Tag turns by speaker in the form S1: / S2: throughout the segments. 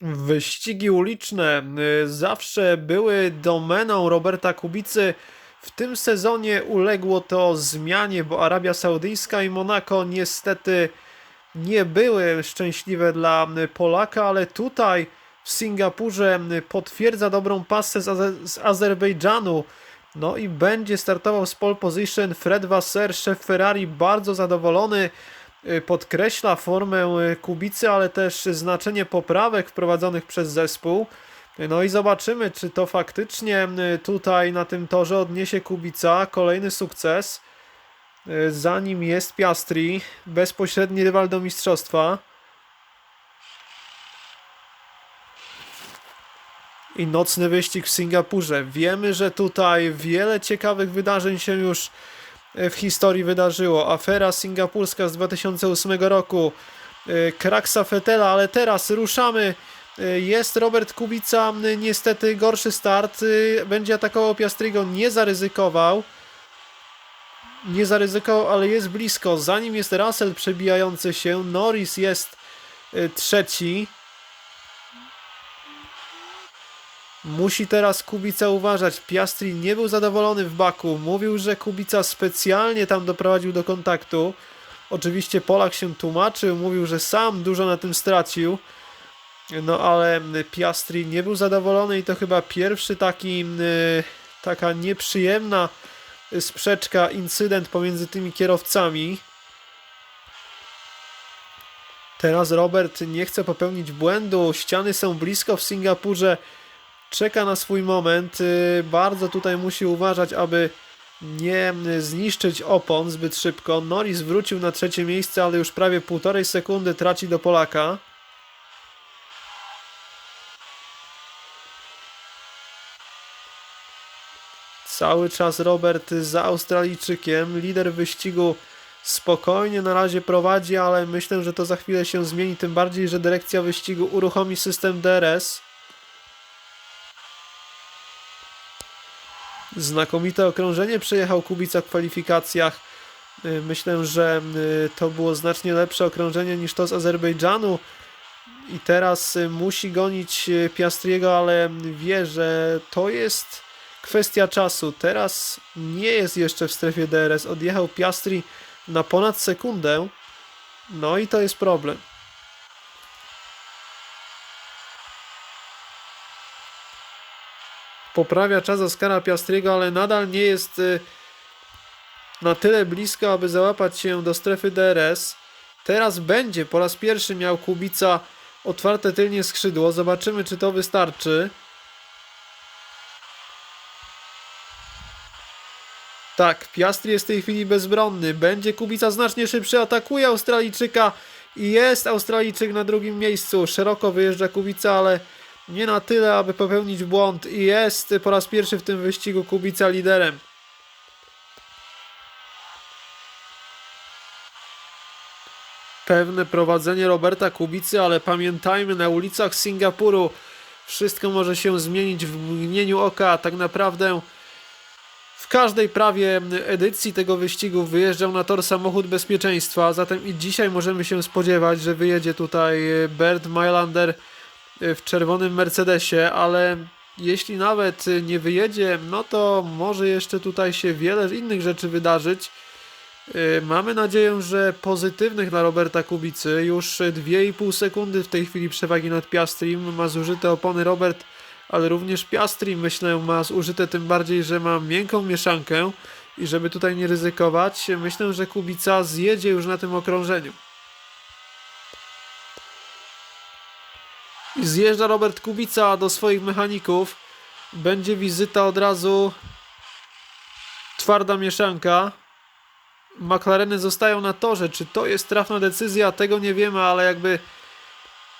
S1: Wyścigi uliczne y, zawsze były domeną Roberta Kubicy. W tym sezonie uległo to zmianie, bo Arabia Saudyjska i Monako niestety nie były szczęśliwe dla y, Polaka, ale tutaj w Singapurze y, potwierdza dobrą pasę z, z Azerbejdżanu. No i będzie startował z pole position Fred Wasser, szef Ferrari, bardzo zadowolony. Y, Podkreśla formę y, Kubicy, ale też znaczenie poprawek wprowadzonych przez zespół. No i zobaczymy, czy to faktycznie y, tutaj na tym torze odniesie Kubica kolejny sukces. Za nim jest Piastri, bezpośredni rywal do mistrzostwa. I nocny wyścig w Singapurze. Wiemy, że tutaj wiele ciekawych wydarzeń się już w historii wydarzyło. Afera singapurska z 2008 roku, y, Kraksa Fetela, ale teraz ruszamy. Y, Jest Robert Kubica, y, niestety gorszy start. Będzie atakował Piastrigo, nie zaryzykował. Nie zaryzykował, ale jest blisko. Za nim jest Russell przebijający się. Norris jest trzeci. Musi teraz Kubica uważać. Piastri nie był zadowolony w Baku. Mówił, że Kubica specjalnie tam doprowadził do kontaktu. Oczywiście Polak się tłumaczył, mówił, że sam dużo na tym stracił. No ale Piastri nie był zadowolony i to chyba pierwszy taki y, taka nieprzyjemna sprzeczka, incydent pomiędzy tymi kierowcami. Teraz Robert nie chce popełnić błędu. Ściany są blisko w Singapurze czeka na swój moment. y, Bardzo tutaj musi uważać, aby nie y, zniszczyć opon zbyt szybko. Norris wrócił na trzecie miejsce, ale już prawie półtorej sekundy traci do Polaka. Cały czas Robert za Australijczykiem. Lider wyścigu spokojnie na razie prowadzi, ale myślę, że to za chwilę się zmieni. Tym bardziej, że dyrekcja wyścigu uruchomi system DRS. Znakomite okrążenie przejechał Kubica w kwalifikacjach. Y, Myślę, że y, to było znacznie lepsze okrążenie niż to z Azerbejdżanu. I teraz y, musi gonić Piastriego, ale wie, że to jest kwestia czasu. Teraz nie jest jeszcze w strefie DRS. Odjechał Piastri na ponad sekundę. No i to jest problem. Poprawia czas Oskara Piastriego, ale nadal nie jest y, na tyle blisko, aby załapać się do strefy DRS. Teraz będzie po raz pierwszy miał Kubica otwarte tylnie skrzydło. Zobaczymy, czy to wystarczy. Tak, Piastri jest w tej chwili bezbronny. Będzie Kubica znacznie szybszy, atakuje Australijczyka i jest Australijczyk na drugim miejscu. Szeroko wyjeżdża Kubica, ale nie na tyle, aby popełnić błąd i jest po raz pierwszy w tym wyścigu Kubica liderem. Pewne prowadzenie Roberta Kubicy, ale pamiętajmy, na ulicach Singapuru wszystko może się zmienić w mgnieniu oka. Tak naprawdę w każdej prawie edycji tego wyścigu wyjeżdżał na tor samochód bezpieczeństwa, zatem i dzisiaj możemy się spodziewać, że wyjedzie tutaj Bert Mailander w czerwonym Mercedesie, ale jeśli nawet nie wyjedzie, no to może jeszcze tutaj się wiele innych rzeczy wydarzyć. Yy, Mamy nadzieję, że pozytywnych dla Roberta Kubicy. Już 2,5 sekundy w tej chwili przewagi nad Piastrim. Ma zużyte opony Robert, ale również Piastri myślę ma zużyte tym bardziej, że ma miękką mieszankę i żeby tutaj nie ryzykować, myślę, że Kubica zjedzie już na tym okrążeniu. Zjeżdża Robert Kubica do swoich mechaników. Będzie wizyta od razu. Twarda mieszanka. McLareny zostają na torze. Czy to jest trafna decyzja? Tego nie wiemy, ale jakby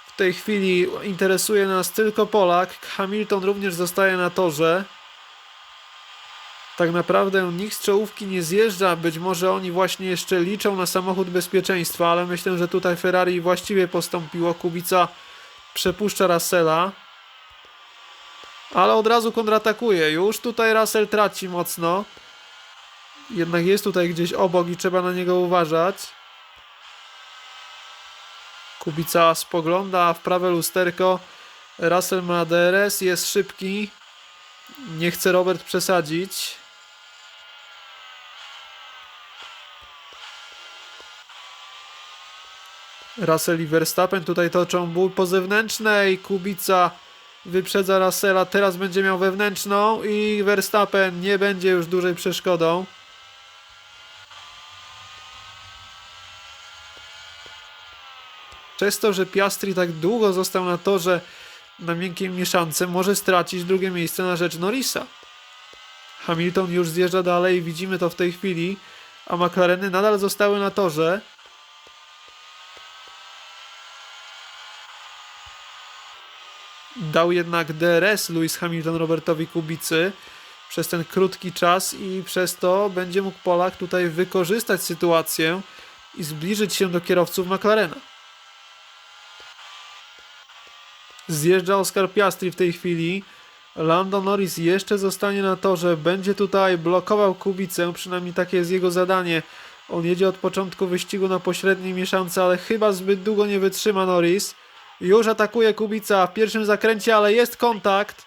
S1: w tej chwili interesuje nas tylko Polak. Hamilton również zostaje na torze. Tak naprawdę nikt z czołówki nie zjeżdża. Być może oni właśnie jeszcze liczą na samochód bezpieczeństwa, ale myślę, że tutaj Ferrari właściwie postąpiło. Kubica przepuszcza Russella. Ale od razu kontratakuje. Już tutaj Russell traci mocno. Jednak jest tutaj gdzieś obok i trzeba na niego uważać. Kubica spogląda w prawe lusterko. Russell ma DRS, jest szybki. Nie chce Robert przesadzić. Russell i Verstappen tutaj toczą bój po zewnętrznej. Kubica wyprzedza Russella, teraz będzie miał wewnętrzną i Verstappen nie będzie już dłużej przeszkodą. Przez to, że Piastri tak długo został na torze na miękkiej mieszance, może stracić drugie miejsce na rzecz Norrisa. Hamilton już zjeżdża dalej, widzimy to w tej chwili, a McLareny nadal zostały na torze. Dał jednak DRS Lewis Hamilton Robertowi Kubicy przez ten krótki czas i przez to będzie mógł Polak tutaj wykorzystać sytuację i zbliżyć się do kierowców McLarena. Zjeżdża Oscar Piastri w tej chwili. Lando Norris jeszcze zostanie na torze, będzie tutaj blokował Kubicę, przynajmniej takie jest jego zadanie. On jedzie od początku wyścigu na pośredniej mieszance, ale chyba zbyt długo nie wytrzyma Norris. Już atakuje Kubica w pierwszym zakręcie, ale jest kontakt.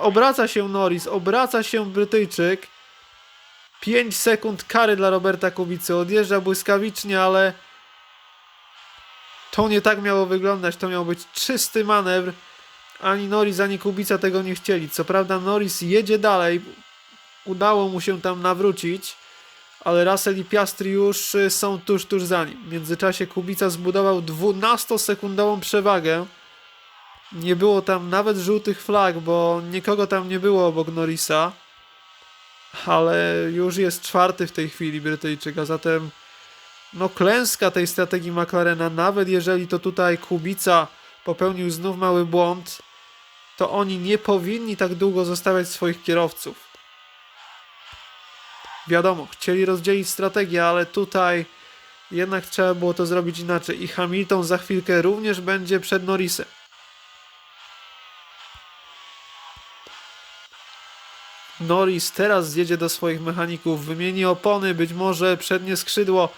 S1: Obraca się Norris, obraca się Brytyjczyk. 5 sekund kary dla Roberta Kubicy. Odjeżdża błyskawicznie, ale to nie tak miało wyglądać. To miał być czysty manewr. Ani Norris, ani Kubica tego nie chcieli. Co prawda Norris jedzie dalej. Udało mu się tam nawrócić. Ale Russell i Piastri już y, są tuż, tuż za nim. W międzyczasie Kubica zbudował 12-sekundową przewagę. Nie było tam nawet żółtych flag, bo nikogo tam nie było obok Norrisa. Ale już jest czwarty w tej chwili Brytyjczyk, a zatem no klęska tej strategii McLarena, nawet jeżeli to tutaj Kubica popełnił znów mały błąd, to oni nie powinni tak długo zostawiać swoich kierowców. Wiadomo, chcieli rozdzielić strategię, ale tutaj jednak trzeba było to zrobić inaczej i Hamilton za chwilkę również będzie przed Norrisem. Norris teraz zjedzie do swoich mechaników, wymieni opony, być może przednie skrzydło,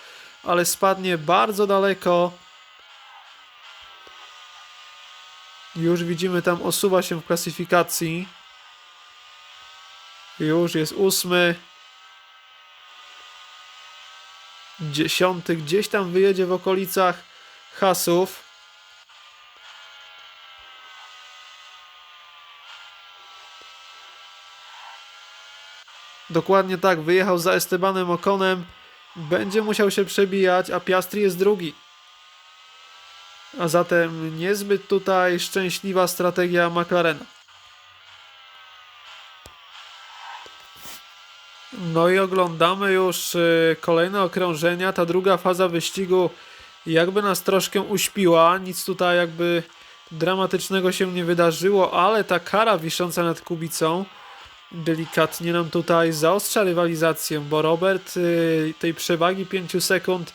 S1: ale spadnie bardzo daleko. Już widzimy tam osuwa się w klasyfikacji. Już jest ósmy. Dziesiąty gdzieś tam wyjedzie w okolicach hasów. Dokładnie tak, wyjechał za Estebanem Okonem. Będzie musiał się przebijać, a Piastri jest drugi. A zatem niezbyt tutaj szczęśliwa strategia McLarena. No i oglądamy już y, kolejne okrążenia. Ta druga faza wyścigu jakby nas troszkę uśpiła. Nic tutaj jakby dramatycznego się nie wydarzyło, ale ta kara wisząca nad Kubicą delikatnie nam tutaj zaostrza rywalizację, bo Robert y, tej przewagi 5 sekund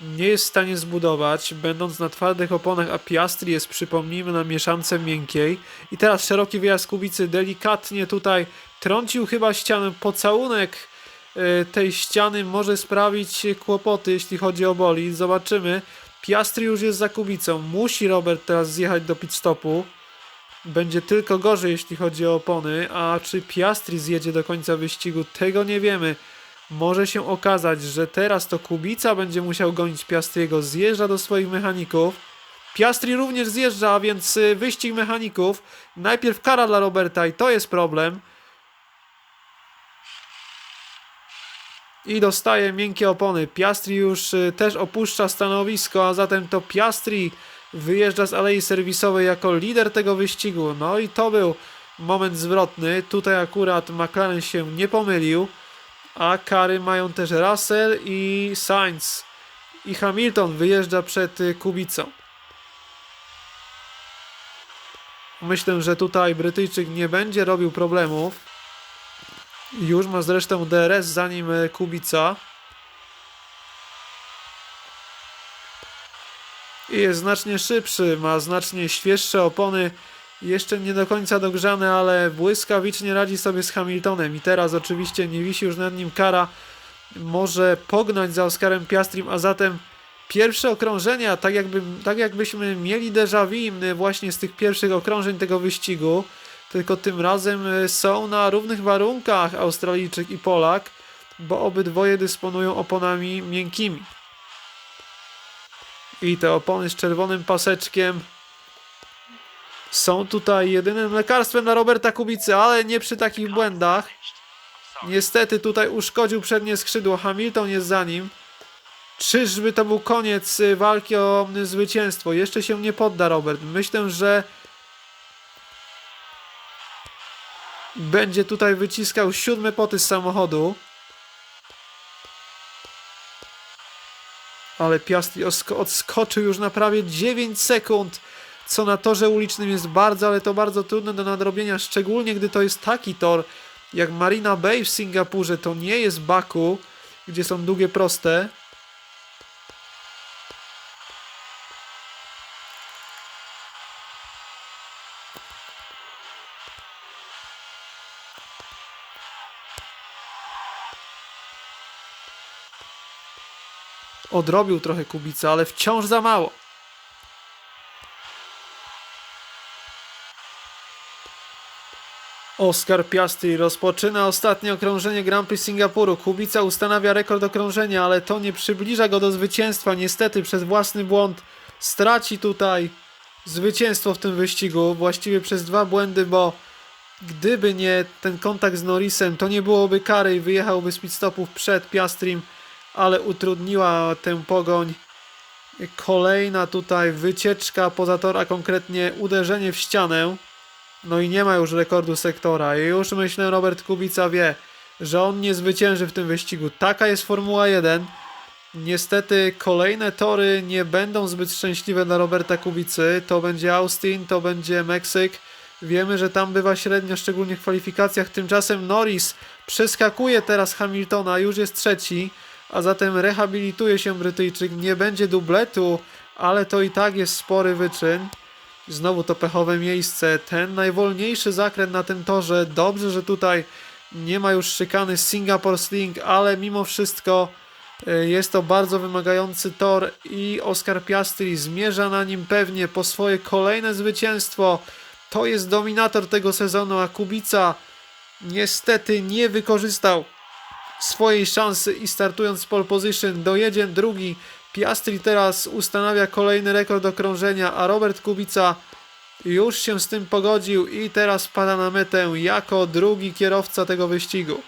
S1: nie jest w stanie zbudować, będąc na twardych oponach, a Piastri jest, przypomnijmy, na mieszance miękkiej. I teraz szeroki wyjazd Kubicy delikatnie tutaj trącił chyba ścianę. Pocałunek y, tej ściany może sprawić kłopoty, jeśli chodzi o boli. Zobaczymy. Piastri już jest za Kubicą. Musi Robert teraz zjechać do pit stopu. Będzie tylko gorzej, jeśli chodzi o opony. A czy Piastri zjedzie do końca wyścigu, tego nie wiemy. Może się okazać, że teraz to Kubica będzie musiał gonić Piastriego. Zjeżdża do swoich mechaników. Piastri również zjeżdża, a więc y, wyścig mechaników. Najpierw kara dla Roberta i to jest problem. I dostaje miękkie opony. Piastri już y, też opuszcza stanowisko, a zatem to Piastri wyjeżdża z alei serwisowej jako lider tego wyścigu. No i to był moment zwrotny. Tutaj akurat McLaren się nie pomylił, a kary mają też Russell i Sainz. I Hamilton wyjeżdża przed y, Kubicą. Myślę, że tutaj Brytyjczyk nie będzie robił problemów. Już ma zresztą DRS zanim y, Kubica. i jest znacznie szybszy, ma znacznie świeższe opony, jeszcze nie do końca dogrzane, ale błyskawicznie radzi sobie z Hamiltonem. I teraz oczywiście nie wisi już nad nim kara, może pognać za Oskarem Piastrim, a zatem pierwsze okrążenia, tak, jakby, tak jakbyśmy mieli déjà vu y, właśnie z tych pierwszych okrążeń tego wyścigu, tylko tym razem y, są na równych warunkach Australijczyk i Polak, bo obydwoje dysponują oponami miękkimi. I te opony z czerwonym paseczkiem są tutaj jedynym lekarstwem dla Roberta Kubicy, ale nie przy takich błędach. Niestety tutaj uszkodził przednie skrzydło, Hamilton jest za nim. Czyżby to był koniec y, walki o zwycięstwo? Jeszcze się nie podda Robert. Myślę, że będzie tutaj wyciskał siódme poty z samochodu. Ale Piastri odskoczył już na prawie 9 sekund, co na torze ulicznym jest bardzo, ale to bardzo trudne do nadrobienia, szczególnie gdy to jest taki tor jak Marina Bay w Singapurze, to nie jest Baku, gdzie są długie proste. Odrobił trochę Kubica, ale wciąż za mało. Oscar Piastri rozpoczyna ostatnie okrążenie Grand Prix Singapuru. Kubica ustanawia rekord okrążenia, ale to nie przybliża go do zwycięstwa. Niestety przez własny błąd straci tutaj zwycięstwo w tym wyścigu. Właściwie przez dwa błędy, bo gdyby nie ten kontakt z Norrisem, to nie byłoby kary i wyjechałby z pit stopów przed Piastrim, ale utrudniła tę pogoń. Kolejna tutaj wycieczka poza tor, a konkretnie uderzenie w ścianę. No i nie ma już rekordu sektora. I już myślę, Robert Kubica wie, że on nie zwycięży w tym wyścigu. Taka jest Formuła 1. Niestety kolejne tory nie będą zbyt szczęśliwe dla Roberta Kubicy. To będzie Austin, to będzie Meksyk. Wiemy, że tam bywa średnio, szczególnie w kwalifikacjach. Tymczasem Norris przeskakuje teraz Hamiltona, już jest trzeci, a zatem rehabilituje się Brytyjczyk. Nie będzie dubletu, ale to i tak jest spory wyczyn. Znowu to pechowe miejsce. Ten najwolniejszy zakręt na tym torze. Dobrze, że tutaj nie ma już szykany Singapore Sling, ale mimo wszystko y, jest to bardzo wymagający tor i Oscar Piastri zmierza na nim pewnie po swoje kolejne zwycięstwo. To jest dominator tego sezonu, a Kubica niestety nie wykorzystał swojej szansy i startując z pole position dojedzie drugi. Piastri teraz ustanawia kolejny rekord okrążenia, a Robert Kubica już się z tym pogodził i teraz pada na metę jako drugi kierowca tego wyścigu.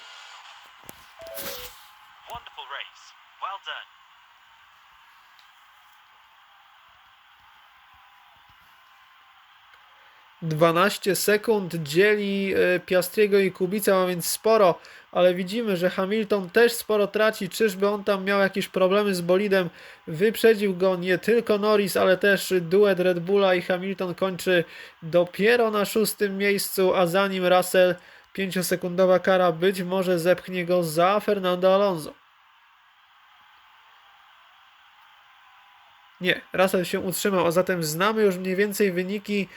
S1: 12 sekund dzieli e, Piastriego i Kubica, a więc sporo, ale widzimy, że Hamilton też sporo traci. Czyżby on tam miał jakieś problemy z bolidem? Wyprzedził go nie tylko Norris, ale też duet Red Bulla i Hamilton kończy dopiero na szóstym miejscu, a za nim Russell 5-sekundowa kara być może zepchnie go za Fernando Alonso. Nie, Russell się utrzymał, a zatem znamy już mniej więcej wyniki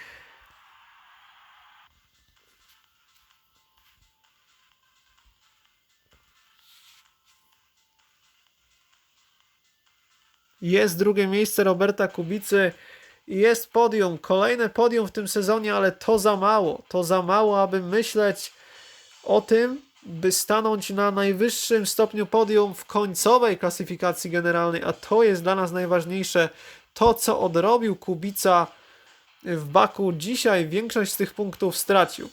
S1: Jest drugie miejsce Roberta Kubicy. Jest podium, kolejne podium w tym sezonie, ale to za mało. To za mało, aby myśleć o tym, by stanąć na najwyższym stopniu podium w końcowej klasyfikacji generalnej, a to jest dla nas najważniejsze. To, co odrobił Kubica w Baku dzisiaj, większość z tych punktów stracił.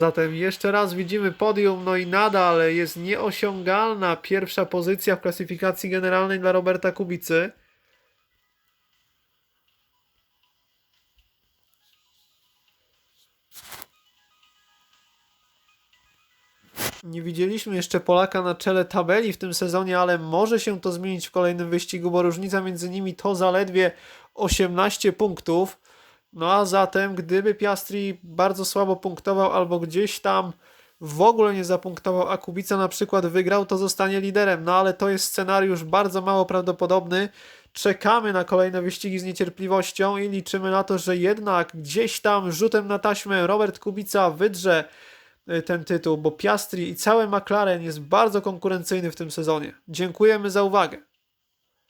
S1: Zatem jeszcze raz widzimy podium, no i nadal jest nieosiągalna pierwsza pozycja w klasyfikacji generalnej dla Roberta Kubicy. Nie widzieliśmy jeszcze Polaka na czele tabeli w tym sezonie, ale może się to zmienić w kolejnym wyścigu, bo różnica między nimi to zaledwie 18 punktów. No a zatem, gdyby Piastri bardzo słabo punktował albo gdzieś tam w ogóle nie zapunktował, a Kubica na przykład wygrał, to zostanie liderem. No ale to jest scenariusz bardzo mało prawdopodobny. Czekamy na kolejne wyścigi z niecierpliwością i liczymy na to, że jednak gdzieś tam rzutem na taśmę Robert Kubica wydrze y, ten tytuł, bo Piastri i cały McLaren jest bardzo konkurencyjny w tym sezonie. Dziękujemy za uwagę.